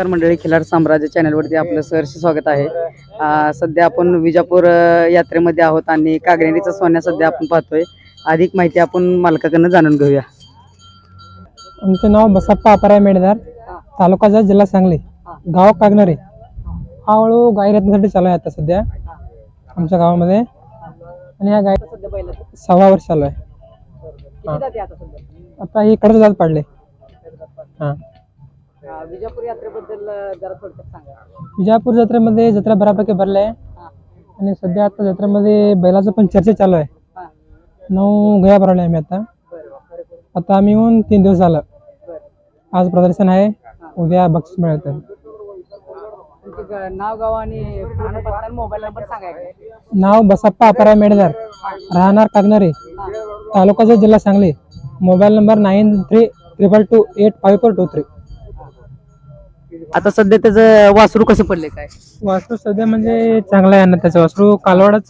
नमस्कार मंडळी खिलार साम्राज्य चॅनलवरती आपलं सहर्ष स्वागत आहे. सध्या आपण विजापूर यात्रेमध्ये आहोत आणि कागनेरीचा सोन्या सध्या आपण पाहतोय. अधिक माहिती आपण मालकाकडनं जाणून घेऊया. आमचं नाव बसप्पा अपराय मेडदार तालुका जत जिल्हा सांगली. गाव कागनरे हळूहळू गाई रत्नासाठी चालू आहे आता सध्या. आमच्या गावामध्ये. आणि ह्या गाय सव्वा वर्ष चालू आहे. आता ही जात पाडले. हां. विजापूर यात्रेबद्दल जरा थोडक्यात सांगा. विजापूर जत्रेमध्ये जत्रा बऱ्यापैकी भरली आहे. आणि सध्या आता जत्रेमध्ये बैलाचं पण चर्चा चालू आहे. नऊ गया भरवल्या आम्ही आता. आता आम्ही येऊन तीन दिवस झालं. आज प्रदर्शन आहे. उद्या बक्षीस मिळतं नाव गाव आणि मोबाईल नंबर नाव बसप्पा अपरा मेडदार राहणार कागनारे तालुका जिल्हा Sangli. Mobile number nine three triple two eight five four two three. आता सध्या त्याचं वासरू कसं पडले काय? वासरू सध्या म्हणजे चांगला आहे ना त्याचं वासरू. कालवाडच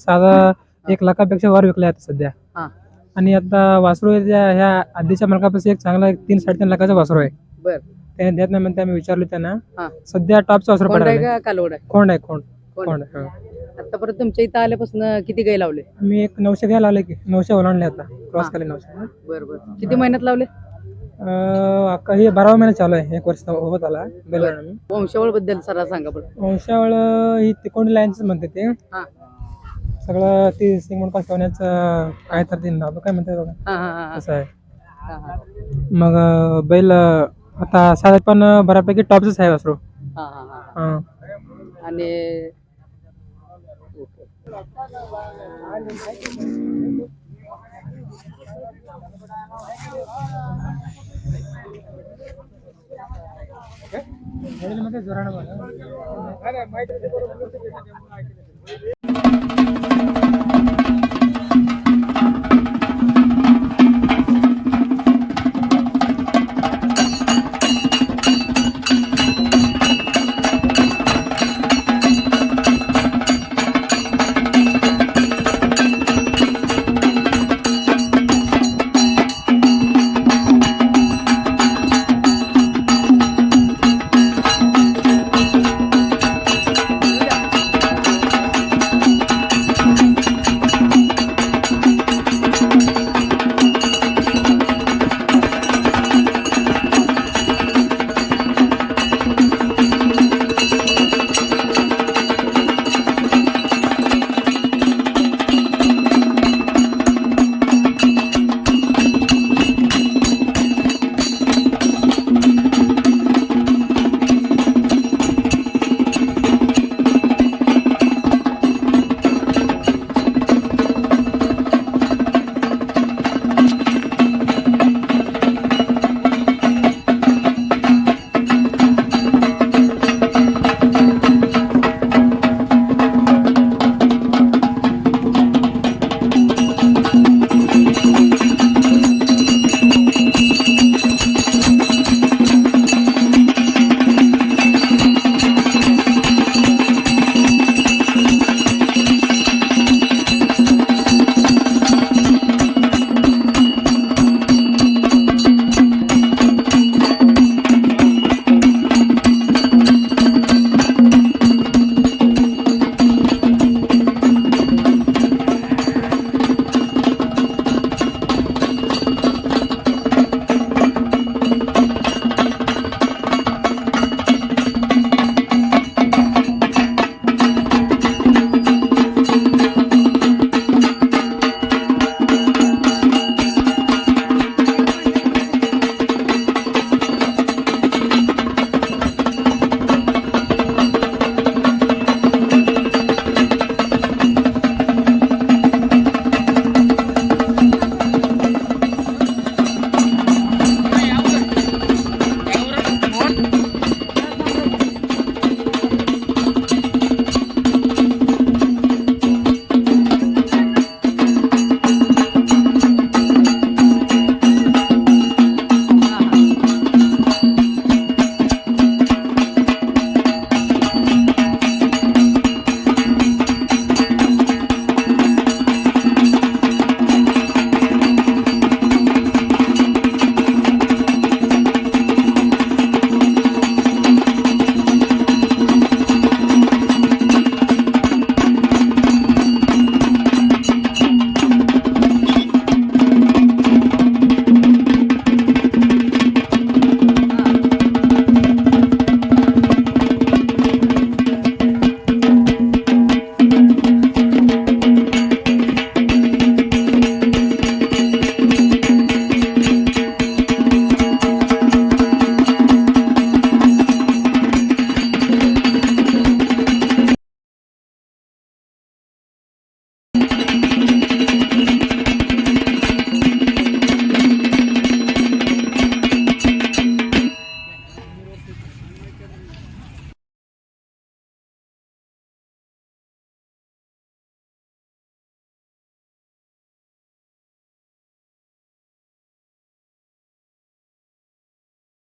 साधा एक लाखापेक्षा वर विकला आता सध्या. हा. आणि आता वासरू ह्या ह्या आधीच्या मालकापासून एक चांगला एक तीन साडेतीन लाखाचा वासरू आहे. बर. त्याने देत नाही म्हणते आम्ही विचारलो त्यांना. सध्या टॉपचं वासरू कोंड आहे पडायला का कालवड आहे? कोंड आहे कोंड. कोंड. आहे, हा. आतापर्यंत तुमच्या इथं आल्यापासून किती गाई लावले? मी एक नऊशे घ्यायला लावले की नऊशे ओलांडले आता. क्रॉस केले नऊशे. बर बर. किती महिन्यात लावले? अक्का हे बारावा महिना चालू आहे एक वर्ष होत आला. वंशावळबद्दल सर सांगा बरं. वंशावळ ही तिकोंडी लाईनच म्हणते ते. हा. सगळं ती सिंगमणका ठेवण्याचं काय तर ते नाव काय म्हणतात बघा. हा हा हा. असं आहे. हा हा. मग अं, बैल अं, आता साधा पण बऱ्यापैकी टॉपच आहे वासरू हा हा हा. हां. आणि ಮೊದಲ ಮತ್ತೆ ಜ್ವರಣ